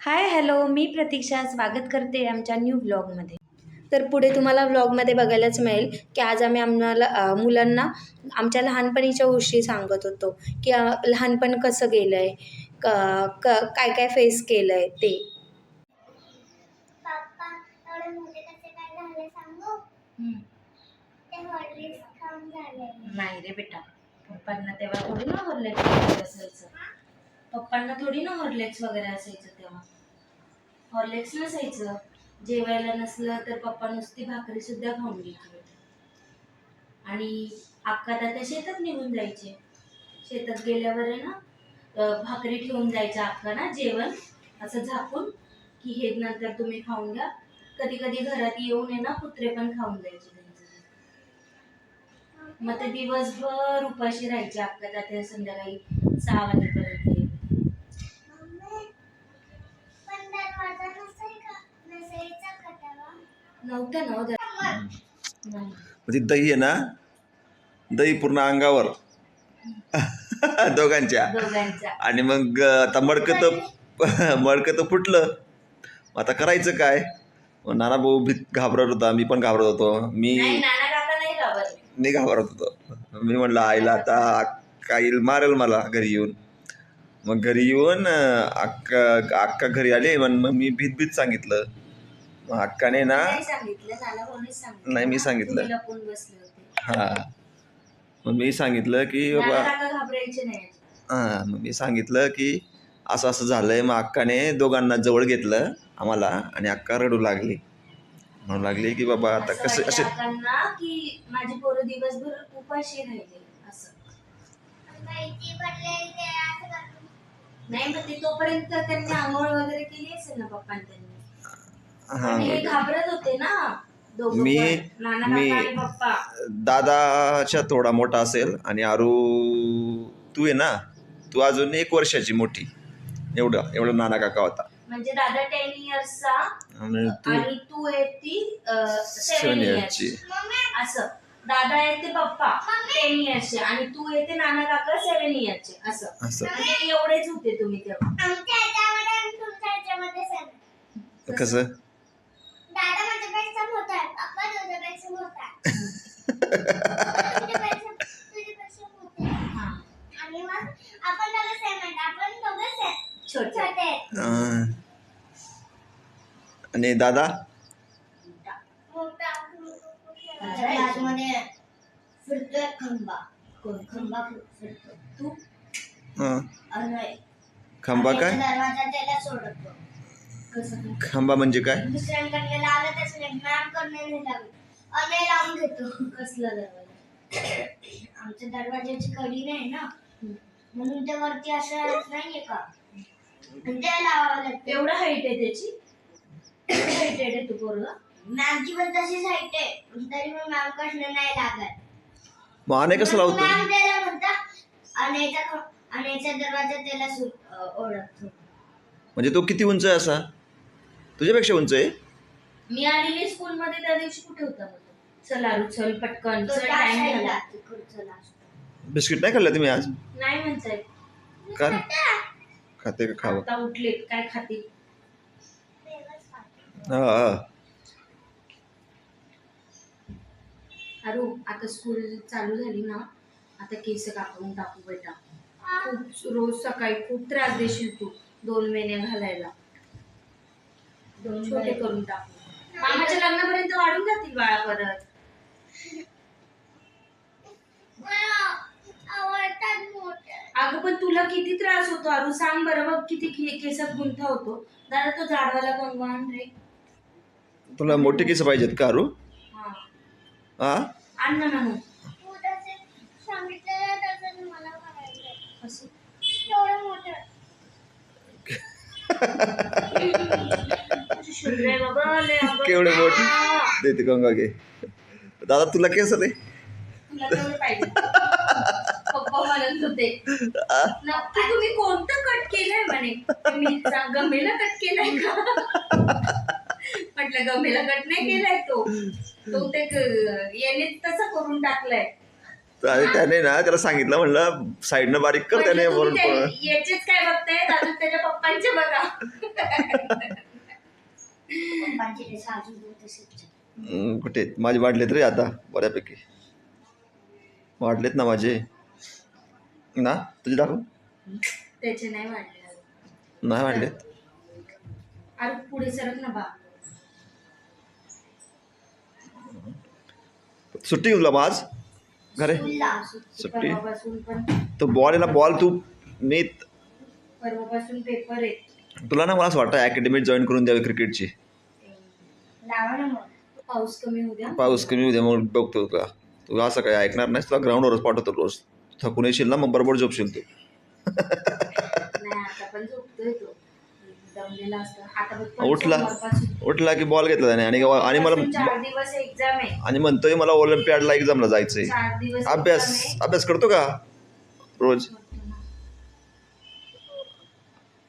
Hi hello मी प्रतीक्षा. स्वागत करते आमच्या न्यू ब्लॉगमध्ये तर पुढे तुम्हाला ब्लॉगमध्ये बघायलाच मिळेल की आज आम्ही आम्हाला मुलांना आमच्या लहानपणीच्या गोष्टी सांगत होतो की लहानपण कसं गेलं आहे क क काय काय फेस केलं आहे ते नाही रे बेटा. पप्पांना तेव्हा थोडी ना पप्पांना थोडी ना हॉर्लेक्स वगैरे असायचं तेव्हा. हॉर्लेक्स नसायचं. जेवायला नसलं तर पप्पा नुसती भाकरी सुद्धा खाऊन घ्यायची. आणि अक्का दादा शेतात निघून जायचे. शेतात गेल्यावर आहे ना भाकरी ठेवून जायच्या अक्का ना जेवण. असं झाकून की हे नंतर तुम्ही खाऊन घ्या. कधी कधी घरात येऊन आहे ना कुत्रे पण खाऊन जायचे मग ते दिवसभर उपाशी राहायचे अक्का दादा संध्याकाळी सहा वाजेपर्यंत मम्मी पण दरवाजा नसेल का नसायचा का तेव्हा नव्हतं ना. म्हणजे दही आहे ना दही पूर्ण अंगावर. दोघांच्या. दोघांचा आणि मग आता मडकं तर मडकं तर फुटलं. आता करायचं काय? नाना भाऊ भीत घाबरत होता मी पण घाबरत होतो. मी नाही नाना काका नाही घाबरले मी घाबरत होतो. मी म्हणलं आईला आता काही मारेल मला घरी येऊन. मग घरी येऊन अक्का अक्का घरी आली. मग मी भीत भीत सांगितलं. मग अक्काने ना नाही सांगितलं नाना कोणीच सांगितलं. नाही, मी सांगितलं. तुम्ही लपून बसले होते. हां. मग मी सांगितलं की बाबा काका घाबरायचे नाही. हां मग मी सांगितलं की असं असं झालंय मग अक्काने दोघांना जवळ घेतलं आम्हाला आणि अक्का रडू लागली. म्हणू लागली की बाबा आता असं कसं वाटलं असे काकांना की माझी पोरं दिवसभर उपाशी राहिले असं. नाही मग ते तोपर्यंत त्यांनी आंघोळ वगैरे केली असेल ना पप्पांनी? त्यांनी हां आणि हे. घाबरत होते ना दोघं मी- पण. नाना मी- काका आणि पप्पा. दादाच्या थोडा मोठा असेल आणि आरू तू आहे ना. तू अजून एक वर्षाची मोठी. एवढं एवढं नाना काका होता. म्हणजे दादा टेन इयर्सचा आणि तू आणि तू आहे ती सेवन सेवन इयर्सची इयर्सची असं. दादा आहे ते पप्पा टेन इयर्सचे आणि तू आहे ते नाना काका सेवन इयर्सचे असं. असं. म्हणजे एवढेच होते तुम्ही तेव्हा. आमच्या आणि तुमच्या कसं? दादा माझ्यापेक्षा मोठा आहे पप्पा तुझ्यापेक्षा मोठा आहे तुझ्यापेक्षा तुझ्यापेक्षा मोठा आहे हा. आणि मग आपण दोघं सेम आहेत. आपण दोघं सेम छोटे. छोटे आहेत. अं, आणि दादा? मोठा. क्लासमध्ये फिरतोय खंबा. कोण? खंबा फिरतो तू? अं, अनय. खांबा काय? दरवाजा त्याला सोडतो? खांबा म्हणजे काय? दुसऱ्यांकडे लावलं त्याचं मॅम करणे नाही लावून घेतो. कसला दरवाजा? आमच्या दरवाजाची कडी नाही ना. म्हणून ते वरती असं नाहीये का? आणि ते लावावं लागतं. एवढं हाईट आहे त्याची? हाईट आहे तू पोरगा. मॅमची पण तशीच हाईट आहे. तरी पण मॅम नाही लागत. मग आणे कसं लावतो? मॅम त्याला म्हणतात अनेचा ख- अनेचा दरवाजा त्याला सु- अं, ओळखतो. म्हणजे तो किती उंच आहे असा? तुझ्यापेक्षा उंच आहे. मी आलेली स्कूल मध्ये त्या दिवशी कुठे होता? चल आरू चल पटकन. चल टाइम झाला. बिस्किट नाही खाल्लं तुम्ही आज? नाही म्हणताय. का? खाते का? खावं? आता उठले काय खातील हा हा. अरू आता स्कूल चालू झाली ना आता केस कापून टाकू बेटा. खूप रोज सकाळी खूप त्रास देशील तू दोन महिने घालायला. छोटे करून टाकू. मामाच्या लग्नापर्यंत वाढून जातील बाळा परत. अगं पण तुला किती त्रास होतो अरू सांग बरं बघ किती के- केसात गुंता होतो. दादा तो झाडवाला कंगवान रे? तुला मोठे केस पाहिजेत का अरू हा. आण ना ना मग. तू तसे सांगितलेलं तसं मला करायचं असं एवढं मोठं तुझी शुद्र आहे बाबा लय अगं. केवढे मोठे? देते गंगा घे. दादा तुला केस रे तुम्ही कोणतं कट केलंय म्हणे? गमेला कट केलाय का? म्हटलं गमेला कट नाही केलाय तो. तो ते याने तसं करून टाकलाय. तर त्याने ना त्याला सांगितलं म्हणलं साईडनं बारीक कर त्याने वरून ते- याचेच काय बघतायत? अजून त्याच्या पप्पांचे बघा. पप्पांचे कुठे? माझे वाढलेत रे आता बऱ्यापैकी. वाढलेत ना माझे. ना? तुझे दाखव. त्याचे नाही वाढले. नाही वाढलेत? अरे पुढे सरक ना बा. सुट्टी तुला आज. स्कूलला. सुट्टी? तो बॉल ना बॉल तू मी परवापासून पेपर आहे. तुला ना मला असं वाटतं अकॅडमीत जॉईन करून द्यावी क्रिकेटची पाऊस कमी होऊ द्या. पाऊस कमी मग बघतो तुला. तू असं काय ऐकणार नाहीस तुला ग्राउंडवरच पाठवतो रोज. थकून येशील ना मग बरोबर झोपशील तू नाही आता पण झोपतोय तो असतो. उठला. उठला की बॉल घेतला त्याने. आणि आणि मला चार दिवस एक्झाम आहे. आणि म्हणतोय मला ऑलिम्पियाडला एक्झामला जायचंय. चार दिवस अभ्यास exam आहे. अभ्यास करतो का? रोज.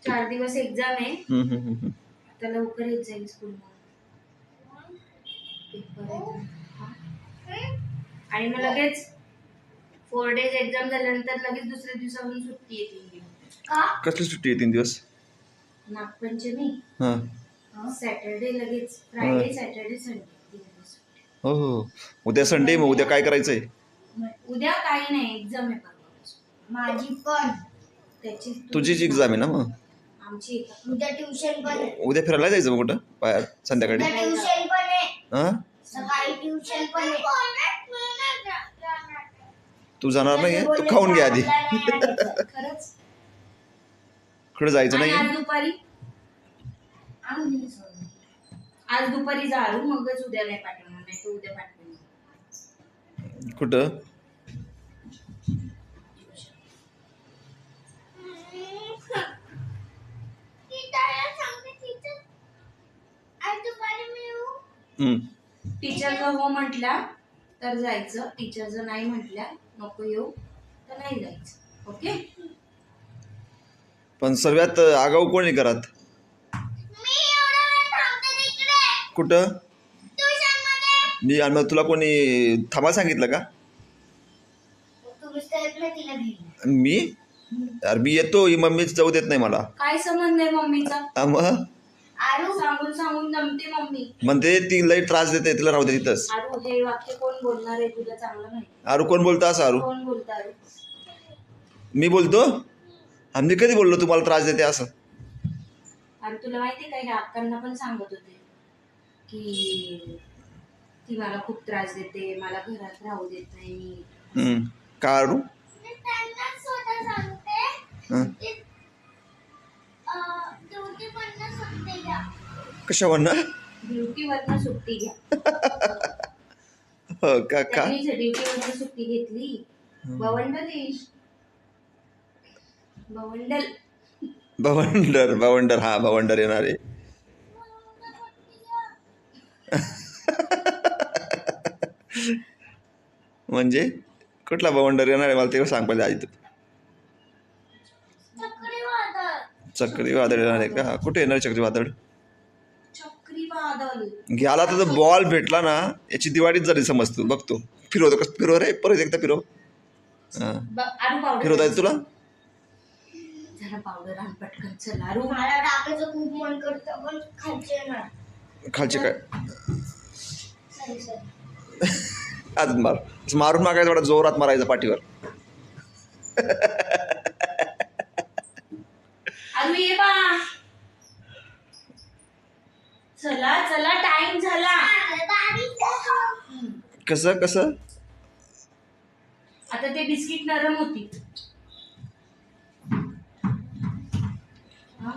चार दिवस एक्झाम आहे. हम्म, हम्म, हम्म, हम्म. आता लवकर येत जाईल स्कूल. आणि मग लगेच फोर डेज एक्झाम झाल्यानंतर लगेच दुसऱ्या दिवसावरून सुट्टी का कसली सुट्टी आहे तीन दिवस? नागपंचमी. हां. सॅटर्डे लगेच. Friday Saturday Sunday. हो हो. उद्या संडे मग उद्या काय करायचंय? उद्या काही नाही एक्झाम आहे माझी पण. त्याची तुझीच एक्झाम आहे ना मग? आमची एक. आहे. उद्या ट्युशन पण आहे. उद्या फिरायला जायचं मग कुठं? बाहेर संध्याकाळी? उद्या ट्युशन पण आहे. हां? सकाळी ट्युशन पण आहे. तू जाणार नाही तू खाऊन घे आधी. खरंच? कुठं जायचं आणि नाही आज दुपारी? आज दुपारी झाडू मगच उद्या नाही पाठवणार नाही तर उद्या पाठवणार. कुठं? हम्म. टीचर जर हो म्हटल्या तर जायचं. टीचर जर नाही म्हटल्या नको येऊ. तर नाही जायचं. ओके पण सर्वात आगाऊ कोणी करत कुठं? मी आणि मग तुला कोणी थांबा सांगितलं का? मी? अरे मी येतो. ही मम्मीच जाऊ देत नाही मला. काय संबंध आहे मम्मीचा? मग? आरू सांगून सांगून जमते मम्मी. म्हणते ती लई त्रास देते. तिला राहू दे तिथंच. आरू हे वाक्य कोण बोलणार आहे तुला चांगलं नाही आरू कोण बोलतो असं आरू? कोण बोलतं आरू? मी बोलतो? आम्ही कधी बोललो तुम्हाला त्रास देते असं? आणि तुला माहिती काय ह्या अक्कांना पण सांगत होते की ती मला खूप त्रास देते मला घरात राहू देत नाही. मी हम्म. का आरू हं. कशावर ना ड्युटीवरनं सुट्टी घ्या. हो का का? त्यांनीच ड्युटीवरनं सुट्टी घेतली. बवंडल येईल बवंडल भवंडर भवंडर हा भवंडर येणार आहे म्हणजे कुठला भवंडर येणार आहे मला ते सांग पहिले आधी तू चक्रीवादळ येणार आहे का कुठे येणार चक्रीवादळ घ्याला तर बॉल भेटला ना याची दिवाळीच झाली समजतो बघतो फिरवतो कसं फिरव रे परत एकदा फिरव हां फिरवता येतं तुला जरा पावडर आण पटकन. चल आरू मला टाकायचं खूप मन करतं पण खायचे ना खालचे काय? Sorry sorry. अजून मार असं मारून मागायचं थोडा जोरात मारायचं पाठीवर. आरू ये बा. चला चला टाइम झाला. कसं कसं? आता ते बिस्किट नरम होती हा?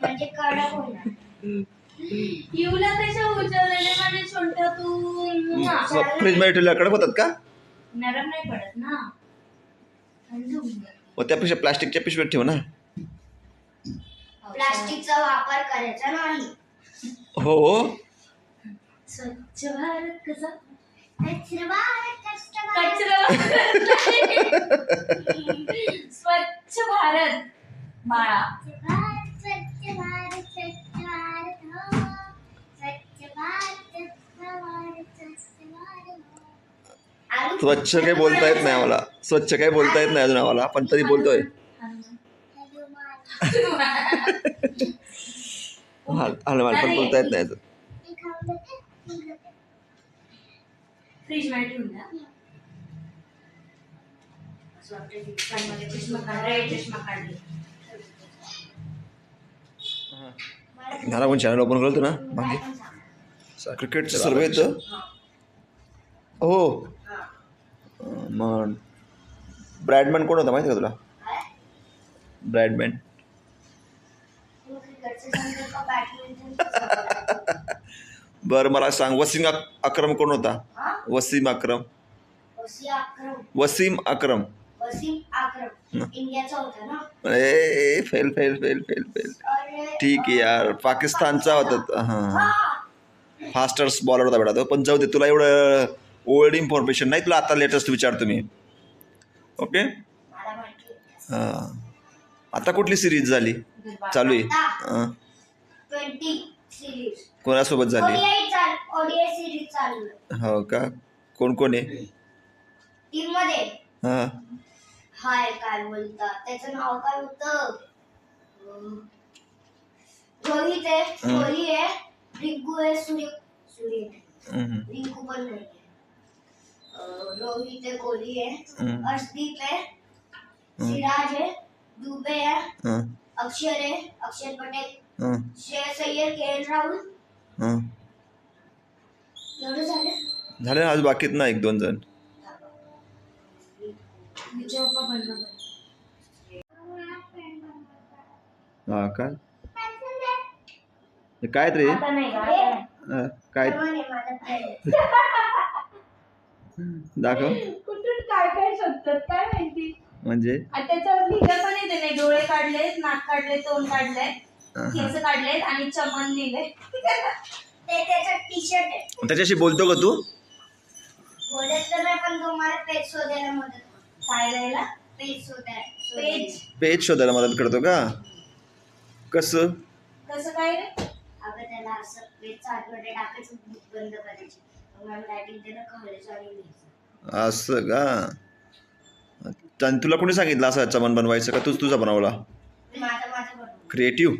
म्हणजे कडक होणार येऊला कशा उचललेले माझे छोटा तू फ्रीजमध्ये ठेवल्या कडक होतात का? नरम नाही पडत ना. थंड होऊन जाते. व त्यापेक्षा प्लास्टिकच्या पिशवीत ठेव ना. प्लास्टिकचा वापर करायचा नाही. हो. स्वच्छ भारत कसा स्वच्छ भारत बाळा स्वच्छ भारत स्वच्छ भारत हो स्वच्छ आलू स्वच्छ काही बोलता येत नाही आम्हाला. स्वच्छ काही बोलता येत नाही अजून आम्हाला. पण तरी बोलतोय. हाल हनुमान पण बोलता येत नाही अजून. फ्रीजमध्ये ठेवून द्या. असं वाटतं की कानमध्ये चष्मा काढला चष्मा काढले घरा कोण चॅनल ओपन करतो ना? मागे. क्रिकेटचं सर्व येतं. हो. मग ब्रॅडमॅन कोण होता माहिती का तुला? ब्रॅडमॅन. बरं मला सांग वसीम अक अक्रम कोण होता वसीम अक्रम वसीम अक्रम वसीम आक्रम इंडियाचा होता ना ए fail fail fail fail fail ठीक आहे यार पाकिस्तानचा होता हां फास्टर्स बॉलर होता बेटा तो पण जाऊ दे तुला एवढं ओल्ड इन्फॉर्मेशन नाही तुला आता लेटेस्ट विचारतो मी ओके. हां आता कुठली सिरीज झाली चालू आहे हां ट्वेंटी सिरीज कोणासोबत झाली? चाल ओडीआय सिरीज चालू आहे. हो का? कोण कोण आहे? टीममध्ये. हां. हाय काय त्याचं नाव काय होतं? अं, रोहित आहे कोहली आहे रिंकू आहे सूर्य सूर्य नाही. हम्म, रिंकू पण नाही आहे. अं, रोहित आहे कोहली आहे हम्म, अर्शदीप आहे सिराज आहे दुबे आहे हां अक्षर आहे अक्षर पटेल हां श्रेयस अय्यर के एल राहुल हां. झालं? आज बाकीत ना एक दोन जण. हां काय? हे काय रे? काय. दाखव. कुठून काय काय शोधतात काय माहिती? म्हणजे? त्याच्यावर लिहिलं पण येते नाही डोळे काढलेत नाक काढले तोंड काढले. केस काढलेत आणि चमन लिहिले त्याच्याशी बोलतो का तू? पेज शोधायला मदत करतो. का? कसं? कसं काय रे? अगं त्याला असं पेजचा आतमध्ये टाकायचं बुक बंद करायची. मग मॅम रायटिंग त्याला कळायचं आणि लिहायचं. असं का? आणि तुला कोणी सांगितलं असं चमन बनवायचं का? तूच तुझा बनवला. माझं माझं बरोबर क्रिएटिव्ह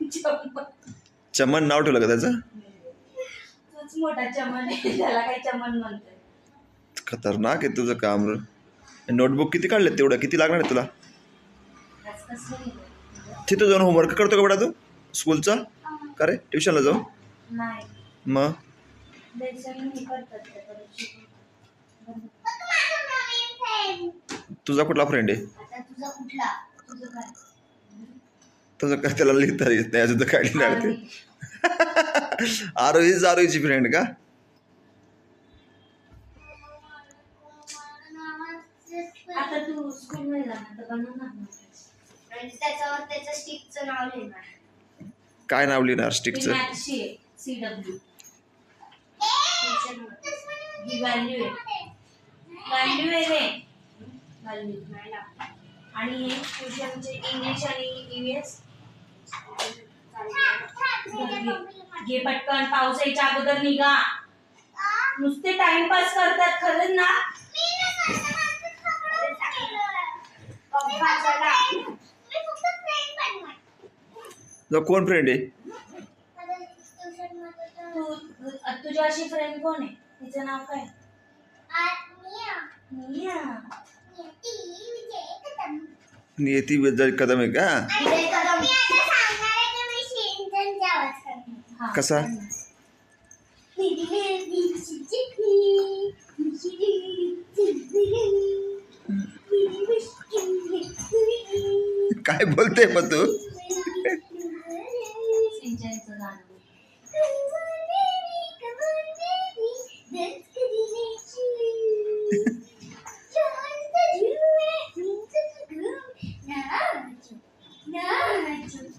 चमन नाव ठेवलं का त्याचं? तूच मोठा चमन आहे त्याला काही चमन म्हणतोय. खतरनाक आहे तुझं काम र. नोटबुक किती काढले तेवढं? किती लागणार आहे तुला? आज कसं लिहिलं तिथं जाऊन होमवर्क करतो का बेटा तू? स्कूलचा का रे? ट्युशनला जाऊ नाही. मग? करतात. तुझा कुठला फ्रेंड आहे? आता तुझा कुठला? तुझं काय? तुझं काय त्याला लिहिता येत नाही अजून तर काढली लागते आणि आरोहीच आरोहीची फ्रेंड का? आता तू स्कूल मध्ये जाणार तर बनवणार ना त्याच्यावर त्याच्या स्टिकचं नाव लिहिणार. काय नाव लिहिणार स्टिकचं. ही व्हॅल्यू आहे. आणि हे ट्युशनचे इंग्लिश आणि ईव्हीएस घे पटकन पाऊस यायच्या अगोदर निघा नुसते टाइमपास करतात खरंच ना पप्पा चला. मी फक्त friend बनणार. तुझा कोण फ्रेंड आहे आता ट्युशनमध्ये तर- तू तु- तुझी अशी फ्रेंड कोण आहे तिचं नाव काय मिया. निया नियती विजय कदम. नियती जर कदम आहे का विजय कदम. मी आता सांगणार आहे की मी शिंचनचा आवाज करणार. हा कसा? काय बोलते पण तू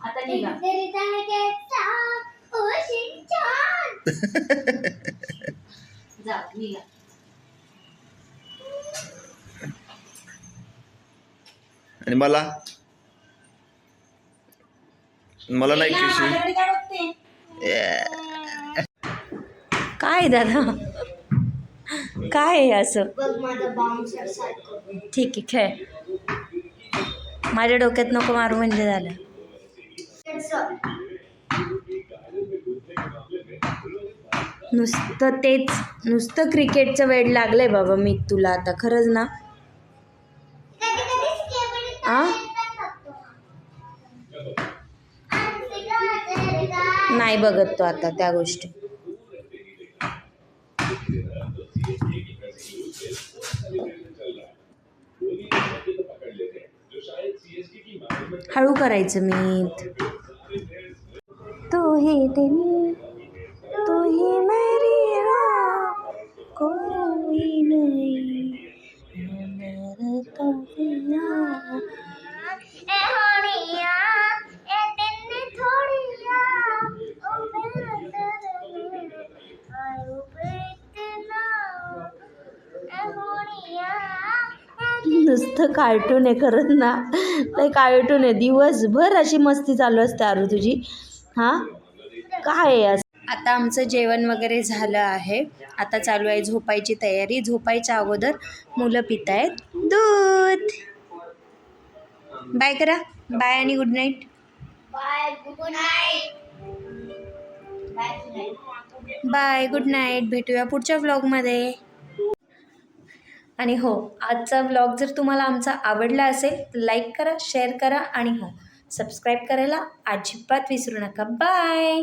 आता निघा. जा निघा. आणि मला? मला नाही माझ्याकडे काय दादा? काय आहे असं? ठीक आहे खेळ. माझ्या डोक्यात नको मारू म्हणजे झालं. नुसतं तेच नुसतं क्रिकेटचं वेळ लागलंय बाबा मी तुला आता खरंच ना? आ? नाही बघत तो आता त्या गोष्टी. हळू करायचं मी तो ही दिल तो ही मेरी राह कोई नहीं। है मेरे कबिया ए होणिया ए तिन्ने थोडिया ओ मेरा आयु बेतना ए होणिया नुसतं कार्टून आहे खरंच ना. लय कार्टून आहे दिवसभर अशी मस्ती चालू असते अरू तुझी. हां? काय आहे असं? आता आमचं जेवण वगैरे झालं आहे. आता चालू आहे झोपायची तयारी. झोपायच्या अगोदर मुलं पित आहेत. दूध. बाय करा. बाय आणि good night. Bye good night. Bye good night. Bye good night भेटूया पुढच्या व्लॉगमध्ये. आणि हो आजचा व्लॉग जर तुम्हाला आमचा आवडला असेल तर लाईक करा शेअर करा आणि हो सबस्क्राईब करायला अजिबात विसरू नका. बाय.